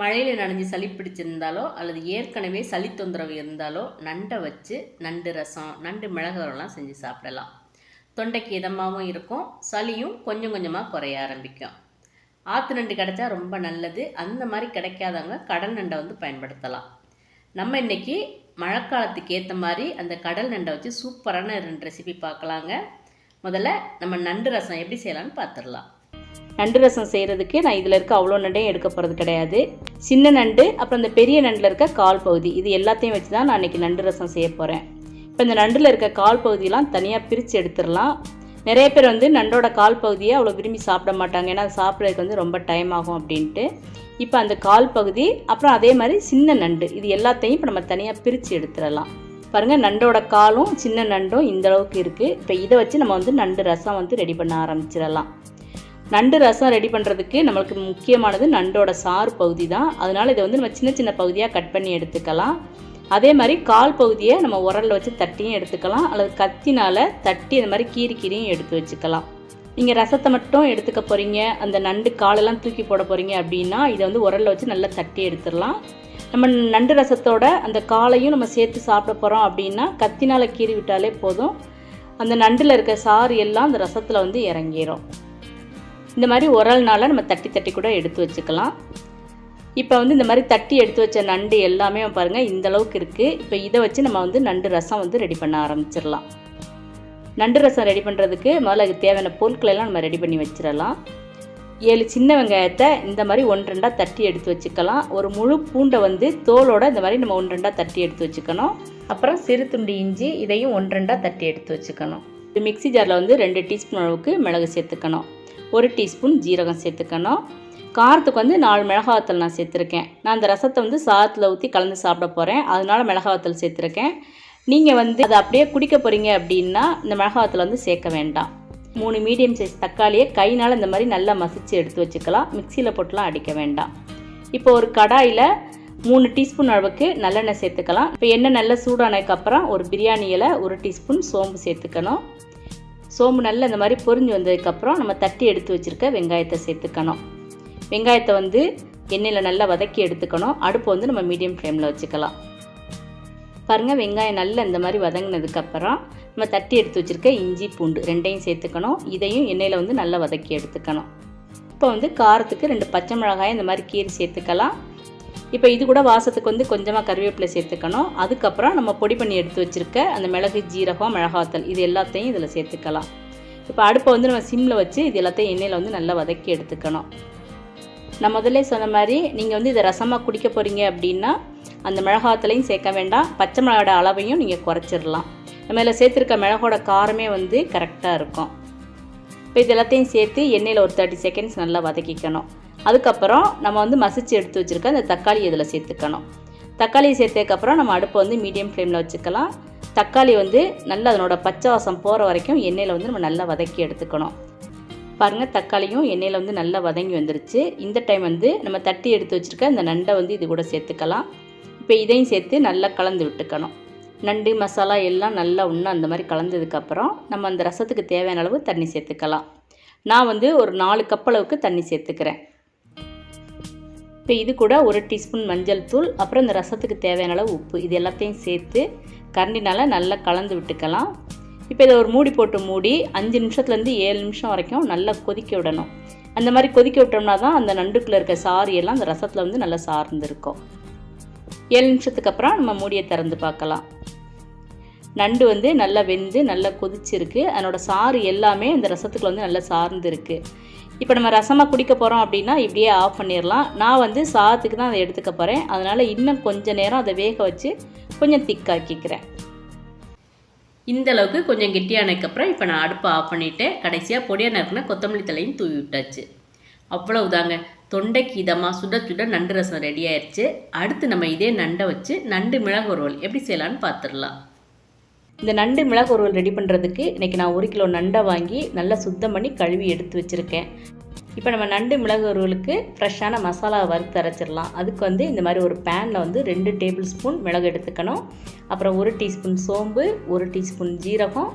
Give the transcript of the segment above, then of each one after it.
மழையில் நனைஞ்சு சளி பிடிச்சிருந்தாலோ அல்லது ஏற்கனவே சளி தொந்தரவு இருந்தாலோ நண்டை வச்சு நண்டு ரசம் நண்டு மிளகுரம்லாம் செஞ்சு சாப்பிடலாம். தொண்டைக்கு இதமாகவும் இருக்கும். சளியும் கொஞ்சம் கொஞ்சமாக குறைய ஆரம்பிக்கும். ஆற்று நண்டு கிடைச்சா ரொம்ப நல்லது. அந்த மாதிரி கிடைக்காதவங்க கடல் நண்டை வந்து பயன்படுத்தலாம். நம்ம இன்னைக்கு மழைக்காலத்துக்கு ஏற்ற மாதிரி அந்த கடல் நண்டை வச்சு சூப்பரான ரெண்டு ரெசிபி பார்க்கலாங்க. முதல்ல நம்ம நண்டு ரசம் எப்படி செய்யலாம்னு பார்த்துடலாம். நண்டு ரசம் செய்கிறதுக்கு நான் இதில் இருக்க அவ்வளோ நண்டையும் எடுக்க போகிறது கிடையாது. சின்ன நண்டு அப்புறம் இந்த பெரிய நண்டில் இருக்க கால் பகுதி. இது எல்லாத்தையும் வச்சு தான் நான் இன்றைக்கி நண்டு ரசம் செய்ய போகிறேன் இப்போ இந்த நண்டில் இருக்க கால் பகுதியெலாம் தனியாக பிரித்து எடுத்துடலாம். நிறைய பேர் வந்து நண்டோட கால் பகுதியை அவ்வளோ விரும்பி சாப்பிட மாட்டாங்க. ஏன்னா அது சாப்பிட்றதுக்கு வந்து ரொம்ப டைம் ஆகும் அப்படின்ட்டு. இப்போ அந்த கால் பகுதி அப்புறம் அதே மாதிரி சின்ன நண்டு. இது எல்லாத்தையும் இப்போ நம்ம தனியாக பிரித்து எடுத்துடலாம். பாருங்கள் நண்டோட காலும் சின்ன நண்டும் இந்த அளவுக்கு இருக்குது இப்போ இதை வச்சு நம்ம வந்து நண்டு ரசம் வந்து ரெடி பண்ண ஆரம்பிச்சிடலாம். நண்டு ரசம் ரெடி பண்ணுறதுக்கு நம்மளுக்கு முக்கியமானது நண்டோட சாறு பகுதி தான் அதனால் இதை வந்து நம்ம சின்ன சின்ன பகுதியாக கட் பண்ணி எடுத்துக்கலாம். அதே மாதிரி கால் பகுதியை நம்ம உரலில் வச்சு தட்டியும் எடுத்துக்கலாம். அல்லது கத்தினால் தட்டி இந்த மாதிரி கீரி கீரியும் எடுத்து வச்சுக்கலாம். நீங்கள் ரசத்தை மட்டும் எடுத்துக்க போகிறீங்க அந்த நண்டு காலெல்லாம் தூக்கி போட போகிறீங்க அப்படின்னா இதை வந்து உரலில் வச்சு நல்லா தட்டி எடுத்துடலாம். நம்ம நண்டு ரசத்தோட அந்த காலையும் நம்ம சேர்த்து சாப்பிட போகிறோம் அப்படின்னா கத்தினால் கீறி விட்டாலே போதும். அந்த நண்டில் இருக்க சாறு எல்லாம் அந்த ரசத்தில் வந்து இறங்கிடும் இந்த மாதிரி உரல்னால நம்ம தட்டி தட்டி கூட எடுத்து வச்சுக்கலாம். இப்போ வந்து இந்த மாதிரி தட்டி எடுத்து வச்ச நண்டு எல்லாமே பாருங்கள் இந்த அளவுக்கு இருக்குது இப்போ இதை வச்சு நம்ம வந்து நண்டு ரசம் வந்து ரெடி பண்ண ஆரம்பிச்சிடலாம். நண்டு ரசம் ரெடி பண்ணுறதுக்கு முதல்ல அதுக்கு தேவையான பொருட்களெல்லாம் நம்ம ரெடி பண்ணி வச்சிடலாம். ஏழு சின்ன வெங்காயத்தை இந்த மாதிரி ஒன்று ரெண்டாக தட்டி எடுத்து வச்சுக்கலாம். ஒரு முழு பூண்டை வந்து தோலோட இந்த மாதிரி நம்ம ஒன்று ரெண்டாக தட்டி எடுத்து வச்சுக்கணும். அப்புறம் சிறு துண்டு இஞ்சி இதையும் ஒன்று ரெண்டாக தட்டி எடுத்து வச்சுக்கணும். இது மிக்ஸி ஜாரில் வந்து ரெண்டு டீஸ்பூன் அளவுக்கு மிளகு சேர்த்துக்கணும். ஒரு டீஸ்பூன் ஜீரகம் சேர்த்துக்கணும். காரத்துக்கு வந்து நாலு மிளகாவத்தல் நான் சேர்த்துருக்கேன். நான் அந்த ரசத்தை வந்து சாதத்தில் ஊற்றி கலந்து சாப்பிட போகிறேன் அதனால் மிளகாவத்தல் சேர்த்துருக்கேன். நீங்கள் வந்து அதை அப்படியே குடிக்க போகிறீங்க அப்படின்னா இந்த மிளகாவத்தல் வந்து சேர்க்க வேண்டாம். மூணு மீடியம் சைஸ் தக்காளியை கைனால் இந்த மாதிரி நல்லா மசித்து எடுத்து வச்சுக்கலாம். மிக்சியில் போட்டுலாம் அடிக்க வேண்டாம். இப்போ ஒரு கடாயில் மூணு டீஸ்பூன் அளவுக்கு நல்லெண்ணெய் சேர்த்துக்கலாம். இப்போ எண்ணெய் நல்லா சூடானதுக்கப்புறம் ஒரு பிரியாணி இலை ஒரு டீஸ்பூன் சோம்பு சேர்த்துக்கணும். சோம்பு நல்லா இந்த மாதிரி பொரிஞ்சு வந்ததுக்கப்புறம் நம்ம தட்டி எடுத்து வச்சுருக்க வெங்காயத்தை சேர்த்துக்கணும். வெங்காயத்தை வந்து எண்ணெயில் நல்லா வதக்கி எடுத்துக்கணும். அடுப்பு வந்து நம்ம மீடியம் ஃப்ளேமில் வச்சுக்கலாம். பாருங்கள் வெங்காயம் நல்லா இந்த மாதிரி வதங்கினதுக்கப்புறம் நம்ம தட்டி எடுத்து வச்சுருக்க இஞ்சி பூண்டு ரெண்டையும் சேர்த்துக்கணும். இதையும் எண்ணெயில் வந்து நல்லா வதக்கி எடுத்துக்கணும். இப்போ வந்து காரத்துக்கு ரெண்டு பச்சை மிளகாய் இந்த மாதிரி கீரி சேர்த்துக்கலாம். இப்போ இது கூட வாசத்துக்கு வந்து கொஞ்சமாக கருவேப்பிலை சேர்த்துக்கணும். அதுக்கப்புறம் நம்ம பொடி பண்ணி எடுத்து வச்சுருக்க அந்த மிளகு ஜீரகம் மிளகாத்தல் இது எல்லாத்தையும் இதில் சேர்த்துக்கலாம். இப்போ அடுப்பை வந்து நம்ம சிம்மில் வச்சு இது எல்லாத்தையும் எண்ணெயில் வந்து நல்லா வதக்கி எடுத்துக்கணும். நான் முதல்ல சொன்ன மாதிரி நீங்கள் வந்து இதை ரசமாக குடிக்க போகிறீங்க அப்படின்னா அந்த மிளகாத்தலையும் சேர்க்க வேண்டாம். பச்சை மிளகாட அளவையும் நீங்கள் குறைச்சிடலாம். நம்ம இதில் சேர்த்துருக்க மிளகோட காரமே வந்து கரெக்டாக இருக்கும். இப்போ இது எல்லாத்தையும் சேர்த்து எண்ணெயில் ஒரு தேர்ட்டி செகண்ட்ஸ் நல்லா வதக்கிக்கணும். அதுக்கப்புறம் நம்ம வந்து மசிச்சு எடுத்து வச்சுருக்க அந்த தக்காளி இதில் சேர்த்துக்கணும். தக்காளியை சேர்த்ததுக்கப்புறம் நம்ம அடுப்பை வந்து மீடியம் ஃப்ளேமில் வச்சுக்கலாம். தக்காளி வந்து நல்லா அதனோட பச்சை வாசம் போகிற வரைக்கும் எண்ணெயில் வந்து நம்ம நல்லா வதக்கி எடுத்துக்கணும். பாருங்கள் தக்காளியும் எண்ணெயில் வந்து நல்லா வதங்கி வந்துருச்சு. இந்த டைம் வந்து நம்ம தட்டி எடுத்து வச்சுருக்க அந்த நண்டை வந்து இது கூட சேர்த்துக்கலாம். இப்போ இதையும் சேர்த்து நல்லா கலந்து விட்டுக்கணும். நண்டு மசாலா எல்லாம் நல்லா ஒன்று அந்த மாதிரி கலந்ததுக்கப்புறம் நம்ம அந்த ரசத்துக்கு தேவையான அளவு தண்ணி சேர்த்துக்கலாம். நான் வந்து ஒரு நாலு கப் அளவுக்கு தண்ணி சேர்த்துக்கிறேன். இப்போ இது கூட ஒரு டீஸ்பூன் மஞ்சள் தூள் அப்புறம் இந்த ரசத்துக்கு தேவையான அளவு உப்பு. இது எல்லாத்தையும் சேர்த்து கரண்டினால் நல்லா கலந்து விட்டுக்கலாம். இப்போ இதை ஒரு மூடி போட்டு மூடி அஞ்சு நிமிஷத்துலேருந்து ஏழு நிமிஷம் வரைக்கும் நல்லா கொதிக்க விடணும். அந்த மாதிரி கொதிக்க விட்டோம்னா தான் அந்த நண்டுக்குள்ளே இருக்க சாறு எல்லாம் அந்த ரசத்தில் வந்து நல்லா சார்ந்துருக்கும். ஏழு நிமிஷத்துக்கு அப்புறம் நம்ம மூடியை திறந்து பார்க்கலாம். நண்டு வந்து நல்லா வெந்து நல்லா கொதிச்சிருக்கு. அதனோட சாறு எல்லாமே அந்த ரசத்துக்குள்ள வந்து நல்லா சார்ந்துருக்கு. இப்போ நம்ம ரசமாக குடிக்க போகிறோம் அப்படின்னா இப்படியே ஆஃப் பண்ணிடலாம் நான் வந்து சாதத்துக்கு தான் அதை எடுத்துக்க போகிறேன் அதனால் இன்னும் கொஞ்சம் நேரம் அதை வேக வச்சு கொஞ்சம் திக்காக்கிக்கிறேன் இந்த அளவுக்கு கொஞ்சம் கெட்டியானதுக்கப்புறம் இப்போ நான் அடுப்பை ஆஃப் பண்ணிவிட்டேன் கடைசியாக பொடியாக நறுக்குனா கொத்தமல்லி தலையும் தூவி விட்டாச்சு. அவ்வளவுதாங்க. தொண்டைக்கு இதமாக சுட சுட நண்டு ரசம் ரெடி ஆயிடுச்சு அடுத்து நம்ம இதே நண்டை வச்சு நண்டு மிளகு ஒருவல் எப்படி செய்யலான்னு பார்த்துடலாம் இந்த நண்டு மிளகு வறுவல் ரெடி பண்ணுறதுக்கு இன்றைக்கி நான் ஒரு கிலோ நண்டை வாங்கி நல்லா சுத்தம் பண்ணி கழுவி எடுத்து வச்சுருக்கேன். இப்போ நம்ம நண்டு மிளகு வறுவலுக்கு ஃப்ரெஷ்ஷான மசாலா வறுத்து அரைச்சிடலாம். அதுக்கு வந்து இந்த மாதிரி ஒரு பேனில் வந்து ரெண்டு டேபிள் ஸ்பூன் மிளகு எடுத்துக்கணும். அப்புறம் ஒரு டீஸ்பூன் சோம்பு ஒரு டீஸ்பூன் ஜீரகம்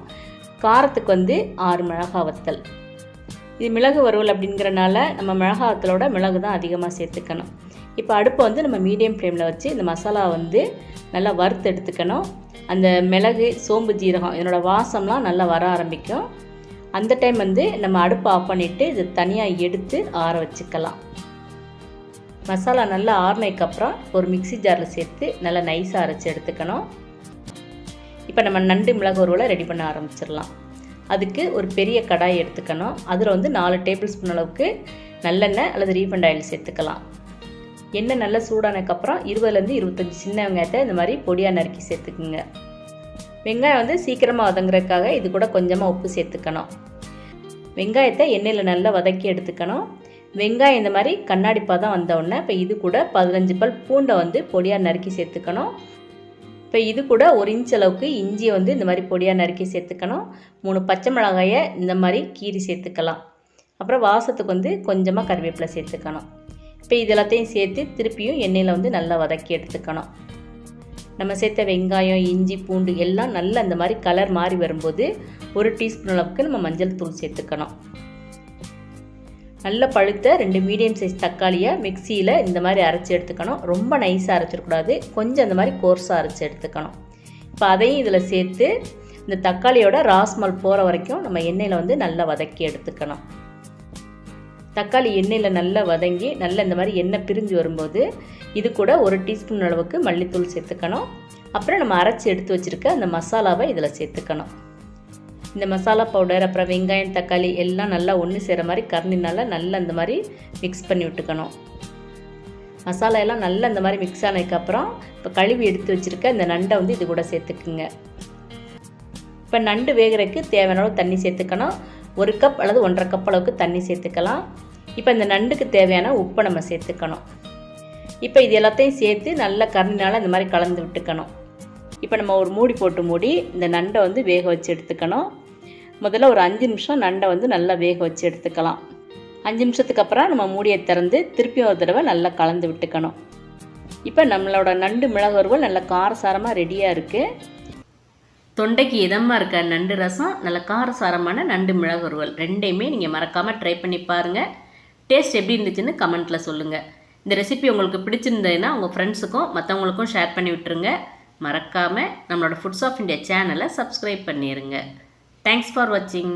காரத்துக்கு வந்து ஆறு மிளகா வத்தல். இது மிளகு வறுவல் அப்படிங்கிறனால நம்ம மிளகா வத்தலோட மிளகு தான் அதிகமாக சேர்த்துக்கணும். இப்போ அடுப்பை வந்து நம்ம மீடியம் ஃப்ளேமில் வச்சு இந்த மசாலா வந்து நல்லா வறுத்து எடுத்துக்கணும். அந்த மிளகு சோம்பு ஜீரகம் இதனோட வாசம்லாம் நல்லா வர ஆரம்பிக்கும். அந்த டைம் வந்து நம்ம அடுப்பை ஆஃப் பண்ணிவிட்டு இது தனியாக எடுத்து ஆற வச்சுக்கலாம். மசாலா நல்லா ஆறினதுக்கப்புறம் ஒரு மிக்சி ஜாரில் சேர்த்து நல்லா நைஸாக அரைச்சி எடுத்துக்கணும். இப்போ நம்ம நண்டு மிளகு ஒருவலை ரெடி பண்ண ஆரம்பிச்சிடலாம். அதுக்கு ஒரு பெரிய கடாய் எடுத்துக்கணும். அதில் வந்து நாலு டேபிள் ஸ்பூன் அளவுக்கு நல்லெண்ணெய் அல்லது ரீஃபண்ட் ஆயில் சேர்த்துக்கலாம். எண்ணெய் நல்லா சூடானதுக்கப்புறம் இருபதுலேருந்து இருபத்தஞ்சி சின்ன வெங்காயத்தை இந்த மாதிரி பொடியாக நறுக்கி சேர்த்துக்குங்க. வெங்காயம் வந்து சீக்கிரமாக வதங்குறதுக்காக இது கூட கொஞ்சமாக உப்பு சேர்த்துக்கணும். வெங்காயத்தை எண்ணெயில் நல்லா வதக்கி எடுத்துக்கணும். வெங்காயம் இந்த மாதிரி கண்ணாடி பதம் வந்தவுடனே இப்போ இது கூட பதினஞ்சு பல் பூண்டை வந்து பொடியாக நறுக்கி சேர்த்துக்கணும். இப்போ இது கூட ஒரு இன்ச் அளவுக்கு இஞ்சியை வந்து இந்த மாதிரி பொடியாக நறுக்கி சேர்த்துக்கணும். மூணு பச்சை மிளகாயை இந்த மாதிரி கீரி சேர்த்துக்கலாம். அப்புறம் வாசத்துக்கு வந்து கொஞ்சமாக கருவேப்பிலை சேர்த்துக்கணும். இப்போ இது எல்லாத்தையும் சேர்த்து திருப்பியும் எண்ணெயில் வந்து நல்லா வதக்கி எடுத்துக்கணும். நம்ம சேர்த்த வெங்காயம் இஞ்சி பூண்டு எல்லாம் நல்லா அந்த மாதிரி கலர் மாறி வரும்போது ஒரு டீஸ்பூன் அளவுக்கு நம்ம மஞ்சள் தூள் சேர்த்துக்கணும். நல்ல பழுத்த ரெண்டு மீடியம் சைஸ் தக்காளியை மிக்சியில் இந்த மாதிரி அரைச்சி எடுத்துக்கணும். ரொம்ப நைஸாக அரைச்சிடக்கூடாது. கொஞ்சம் அந்த மாதிரி கோர்ஸாக அரைச்சி எடுத்துக்கணும். இப்போ அதையும் இதில் சேர்த்து இந்த தக்காளியோட ராஸ்மல் போகிற வரைக்கும் நம்ம எண்ணெயில் வந்து நல்லா வதக்கி எடுத்துக்கணும். தக்காளி எண்ணெயில் நல்லா வதங்கி நல்லா இந்த மாதிரி எண்ணெய் பிரிஞ்சு வரும்போது இது கூட ஒரு டீஸ்பூன் அளவுக்கு மல்லித்தூள் சேர்த்துக்கணும். அப்புறம் நம்ம அரைச்சி எடுத்து வச்சுருக்க அந்த மசாலாவை இதில் சேர்த்துக்கணும். இந்த மசாலா பவுடர் அப்புறம் வெங்காயம் தக்காளி எல்லாம் நல்லா ஒன்று சேர மாதிரி கரண்டினால் நல்லா இந்த மாதிரி மிக்ஸ் பண்ணி விட்டுக்கணும். மசாலா எல்லாம் நல்லா இந்த மாதிரி மிக்ஸ் ஆனதுக்கப்புறம் இப்போ கழுவி எடுத்து வச்சுருக்க இந்த நண்டை வந்து இது கூட சேர்த்துக்குங்க. இப்போ நண்டு வேகிறதுக்கு தேவையான அளவு தண்ணி சேர்த்துக்கணும். ஒரு கப் அல்லது ஒன்றரை கப் அளவுக்கு தண்ணி சேர்த்துக்கலாம். இப்போ இந்த நண்டுக்கு தேவையான உப்பை நம்ம சேர்த்துக்கணும். இப்போ இது எல்லாத்தையும் சேர்த்து நல்லா கரண்டினால் இந்த மாதிரி கலந்து விட்டுக்கணும். இப்போ நம்ம ஒரு மூடி போட்டு மூடி இந்த நண்டை வந்து வேக வச்சு எடுத்துக்கணும். முதல்ல ஒரு அஞ்சு நிமிஷம் நண்டை வந்து நல்லா வேக வச்சு எடுத்துக்கலாம். அஞ்சு நிமிஷத்துக்கு அப்புறம் நம்ம மூடியை திறந்து திருப்பி ஒரு தடவை நல்லா கலந்து விட்டுக்கணும். இப்போ நம்மளோட நண்டு மிளகு வறுவல் நல்லா காரசாரமாக ரெடியாக இருக்குது தொண்டைக்கு இதமாக இருக்க நண்டு ரசம் நல்ல காரசாரமான நண்டு மிளகு வறுவல். ரெண்டையுமே நீங்கள் மறக்காமல் ட்ரை பண்ணி பாருங்கள் டேஸ்ட் எப்படி இருந்துச்சுன்னு கமெண்ட்டில் சொல்லுங்கள் இந்த ரெசிபி உங்களுக்கு பிடிச்சிருந்ததுன்னா உங்கள் ஃப்ரெண்ட்ஸுக்கும் மற்றவங்களுக்கும் ஷேர் பண்ணி விட்டுருங்க. மறக்காமல் நம்மளோட ஃபுட்ஸ் ஆஃப் இந்தியா சேனலை சப்ஸ்கிரைப் பண்ணிடுங்க தேங்க்ஸ் ஃபார் வாட்சிங்